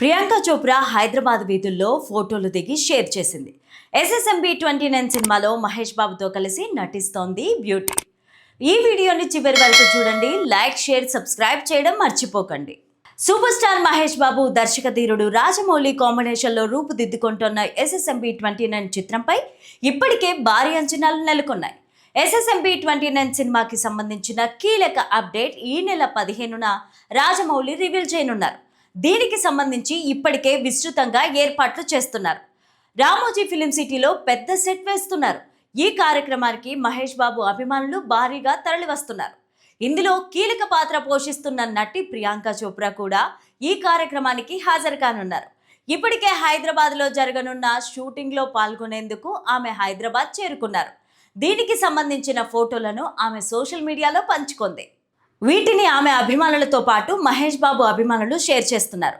ప్రియాంక చోప్రా హైదరాబాద్ వీధుల్లో ఫోటోలు దిగి షేర్ చేసింది. ఎస్ఎస్ఎంబి ట్వంటీ నైన్ సినిమాలో మహేష్ బాబుతో కలిసి నటిస్తోంది బ్యూటీ. ఈ వీడియోని చివరి వరకు చూడండి లైక్ షేర్ సబ్స్క్రైబ్ చేయడం మర్చిపోకండి. సూపర్ స్టార్ మహేష్ బాబు దర్శక ధీరుడు రాజమౌళి కాంబినేషన్లో రూపుదిద్దుకుంటున్న ఎస్ఎస్ఎంబి ట్వంటీ నైన్ చిత్రంపై ఇప్పటికే భారీ అంచనాలు నెలకొన్నాయి. ఎస్ఎస్ఎంబి ట్వంటీ నైన్ సినిమాకి సంబంధించిన కీలక అప్డేట్ ఈ నెల పదిహేనున రాజమౌళి రివీల్ చేయనున్నారు. దీనికి సంబంధించి ఇప్పటికే విస్తృతంగా ఏర్పాట్లు చేస్తున్నారు? రామోజీ ఫిలిం సిటీలో పెద్ద సెట్ వేస్తున్నారు. ఈ కార్యక్రమానికి మహేష్ బాబు అభిమానులు భారీగా తరలివస్తున్నారు. ఇందులో కీలక పాత్ర పోషిస్తున్న నటి ప్రియాంక చోప్రా కూడా ఈ కార్యక్రమానికి హాజరు కానున్నారు. ఇప్పటికే హైదరాబాద్లో జరగనున్న షూటింగ్లో పాల్గొనేందుకు ఆమె హైదరాబాద్ చేరుకున్నారు. దీనికి సంబంధించిన ఫోటోలను ఆమె సోషల్ మీడియాలో పంచుకుంది. వీటిని ఆమె అభిమానులతో పాటు మహేష్ బాబు అభిమానులు షేర్ చేస్తున్నారు.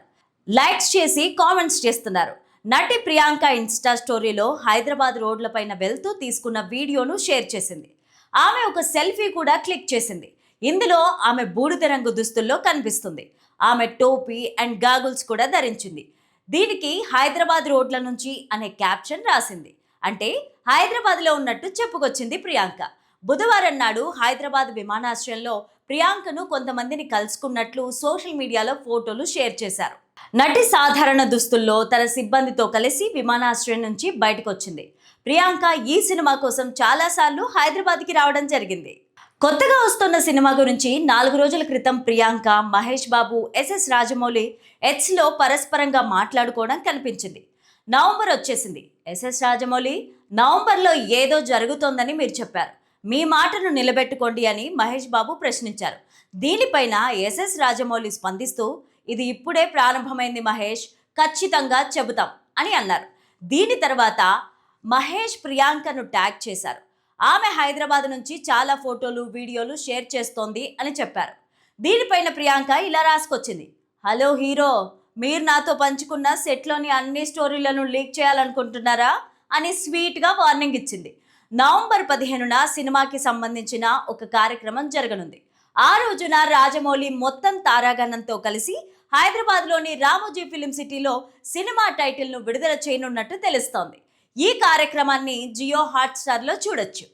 లైక్స్ చేసి కామెంట్స్ చేస్తున్నారు. నటి ప్రియాంక ఇన్స్టా స్టోరీలో హైదరాబాద్ రోడ్లపైన వెళ్తూ తీసుకున్న వీడియోను షేర్ చేసింది. ఆమె ఒక సెల్ఫీ కూడా క్లిక్ చేసింది. ఇందులో ఆమె బూడిద రంగు దుస్తుల్లో కనిపిస్తుంది. ఆమె టోపీ అండ్ గాగుల్స్ కూడా ధరించింది. దీనికి హైదరాబాద్ రోడ్ల నుంచి అనే క్యాప్షన్ రాసింది. అంటే హైదరాబాద్లో ఉన్నట్టు చెప్పుకొచ్చింది ప్రియాంక. బుధవారం నాడు హైదరాబాద్ విమానాశ్రయంలో ప్రియాంకను కొంతమందిని కలుసుకున్నట్లు సోషల్ మీడియాలో ఫోటోలు షేర్ చేశారు. నటి సాధారణ దుస్తుల్లో తన సిబ్బందితో కలిసి విమానాశ్రయం నుంచి బయటకు వచ్చింది ప్రియాంక ఈ సినిమా కోసం చాలాసార్లు హైదరాబాద్కి రావడం జరిగింది. కొత్తగా వస్తున్న సినిమా గురించి నాలుగు రోజుల క్రితం ప్రియాంక మహేష్ బాబు ఎస్ఎస్ రాజమౌళి ఎట్స్లో పరస్పరంగా మాట్లాడుకోవడం కనిపించింది. నవంబర్ వచ్చేసింది. ఎస్ఎస్ రాజమౌళి నవంబర్లో ఏదో జరుగుతోందని మీరు చెప్పారు. మీ మాటను నిలబెట్టుకోండి అని మహేష్ బాబు ప్రశ్నించారు. దీనిపైన ఎస్ఎస్ రాజమౌళి స్పందిస్తూ ఇది ఇప్పుడే ప్రారంభమైంది మహేష్ ఖచ్చితంగా చెబుతాం అని అన్నారు. దీని తర్వాత మహేష్ ప్రియాంకను ట్యాగ్ చేశారు. ఆమె హైదరాబాద్ నుంచి చాలా ఫోటోలు వీడియోలు షేర్ చేస్తోంది అని చెప్పారు. దీనిపైన ప్రియాంక ఇలా రాసుకొచ్చింది. హలో హీరో మీరు నాతో పంచుకున్న సెట్లోని అన్ని స్టోరీలను లీక్ చేయాలనుకుంటున్నారా? అని స్వీట్గా వార్నింగ్ ఇచ్చింది. నవంబర్ పదిహేనున సినిమాకి సంబంధించిన ఒక కార్యక్రమం జరగనుంది. ఆ రోజున రాజమౌళి మొత్తం తారాగణంతో కలిసి హైదరాబాద్లోని రామోజీ ఫిలిం సిటీలో సినిమా టైటిల్ను విడుదల చేయనున్నట్టు తెలుస్తోంది. ఈ కార్యక్రమాన్ని జియో హాట్స్టార్లో చూడొచ్చు.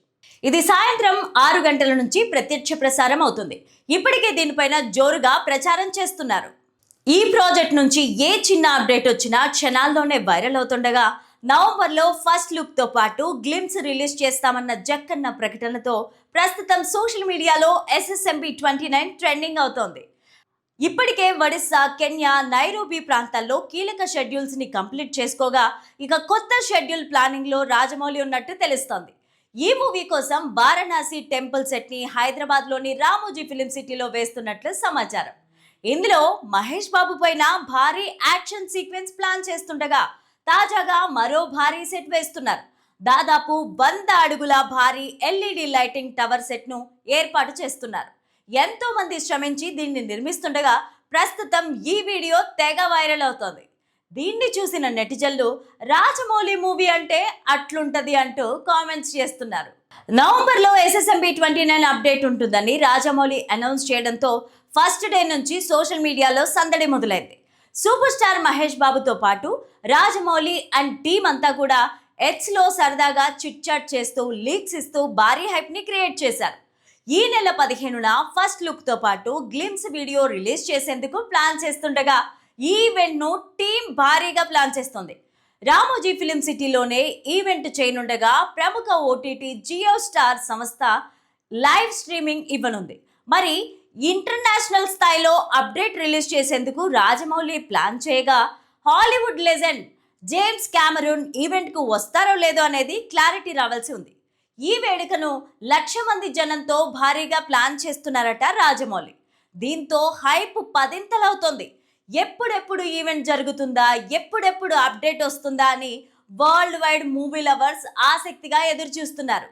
ఇది సాయంత్రం ఆరు గంటల నుంచి ప్రత్యక్ష ప్రసారం అవుతుంది. ఇప్పటికే దీనిపైన జోరుగా ప్రచారం చేస్తున్నారు. ఈ ప్రాజెక్ట్ నుంచి ఏ చిన్న అప్డేట్ వచ్చినా క్షణాల్లోనే వైరల్ అవుతుండగా నవంబర్లో ఫస్ట్ లుక్తో పాటు గ్లిమ్స్ రిలీజ్ చేస్తామన్న జక్కన్న ప్రకటనతో ప్రస్తుతం సోషల్ మీడియాలో ఎస్ఎస్ఎంబి ట్వంటీ నైన్ ట్రెండింగ్ అవుతోంది. ఇప్పటికే ఒడిస్సా కెన్యా నైరోబీ ప్రాంతాల్లో కీలక షెడ్యూల్స్ని కంప్లీట్ చేసుకోగా ఇక కొత్త షెడ్యూల్ ప్లానింగ్లో రాజమౌళి ఉన్నట్టు తెలుస్తోంది. ఈ మూవీ కోసం వారణాసి టెంపుల్ సెట్ని హైదరాబాద్లోని రామోజీ ఫిలిం సిటీలో వేస్తున్నట్లు సమాచారం. ఇందులో మహేష్ బాబు పైన భారీ యాక్షన్ సీక్వెన్స్ ప్లాన్ చేస్తుండగా తాజాగా మరో భారీ సెట్ వేస్తున్నారు. దాదాపు వంద అడుగుల భారీ ఎల్ఈడి లైటింగ్ టవర్ సెట్ను ఏర్పాటు చేస్తున్నారు. ఎంతో మంది శ్రమించి దీన్ని నిర్మిస్తుండగా ప్రస్తుతం ఈ వీడియో తెగ వైరల్ అవుతోంది. దీన్ని చూసిన నెటిజన్లు రాజమౌళి మూవీ అంటే అట్లుంటది అంటూ కామెంట్స్ చేస్తున్నారు. నవంబర్లో ఎస్ఎస్ఎంబి ట్వంటీ నైన్ అప్డేట్ ఉంటుందని రాజమౌళి అనౌన్స్ చేయడంతో ఫస్ట్ డే నుంచి సోషల్ మీడియాలో సందడి మొదలైంది. సూపర్ స్టార్ మహేష్ బాబుతో పాటు రాజమౌళి అండ్ టీం అంతా కూడా ఎట్స్లో సరదాగా చిట్ చాట్ చేస్తూ లీక్స్ ఇస్తూ భారీ హైప్ని క్రియేట్ చేశారు. ఈ నెల పదిహేనున ఫస్ట్ లుక్తో పాటు గ్లిమ్స్ వీడియో రిలీజ్ చేసేందుకు ప్లాన్ చేస్తుండగా ఈ ఈవెంట్ను టీం భారీగా ప్లాన్ చేస్తోంది. రామోజీ ఫిలిం సిటీలోనే ఈవెంట్ చేయనుండగా ప్రముఖ ఓటీటీ జియో స్టార్ సంస్థ లైవ్ స్ట్రీమింగ్ ఇవ్వనుంది. మరి ఇంటర్నేషనల్ స్థాయిలో అప్డేట్ రిలీజ్ చేసేందుకు రాజమౌళి ప్లాన్ చేయగా హాలీవుడ్ లెజెండ్ జేమ్స్ క్యామరూన్ ఈవెంట్కు వస్తారో లేదో అనేది క్లారిటీ రావాల్సి ఉంది. ఈ వేడుకను లక్ష మంది జనంతో భారీగా ప్లాన్ చేస్తున్నారట రాజమౌళి. దీంతో హైప్ పదింతలవుతోంది. ఎప్పుడెప్పుడు ఈవెంట్ జరుగుతుందా ఎప్పుడెప్పుడు అప్డేట్ వస్తుందా అని వరల్డ్ వైడ్ మూవీ లవర్స్ ఆసక్తిగా ఎదురు చూస్తున్నారు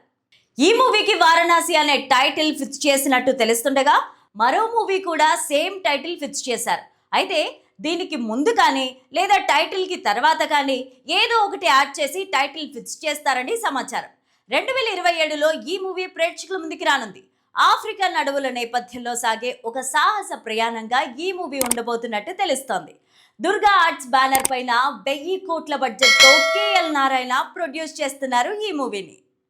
ఈ మూవీకి వారణాసి అనే టైటిల్ ఫిక్స్ చేసినట్టు తెలుస్తుండగా మరో మూవీ కూడా సేమ్ టైటిల్ ఫిక్స్ చేశారు. అయితే దీనికి ముందు కానీ లేదా టైటిల్కి తర్వాత కానీ ఏదో ఒకటి యాడ్ చేసి టైటిల్ ఫిక్స్ చేస్తారని సమాచారం. రెండు వేల ఇరవై ఏడులో ఈ మూవీ ప్రేక్షకుల ముందుకి రానుంది. ఆఫ్రికన్ అడవుల నేపథ్యంలో సాగే ఒక సాహస ప్రయాణంగా ఈ మూవీ ఉండబోతున్నట్టు తెలుస్తోంది. దుర్గా ఆర్ట్స్ బ్యానర్ పైన వెయ్యి కోట్ల బడ్జెట్తో కేఎల్ నారాయణ ప్రొడ్యూస్ చేస్తున్నారు ఈ మూవీని.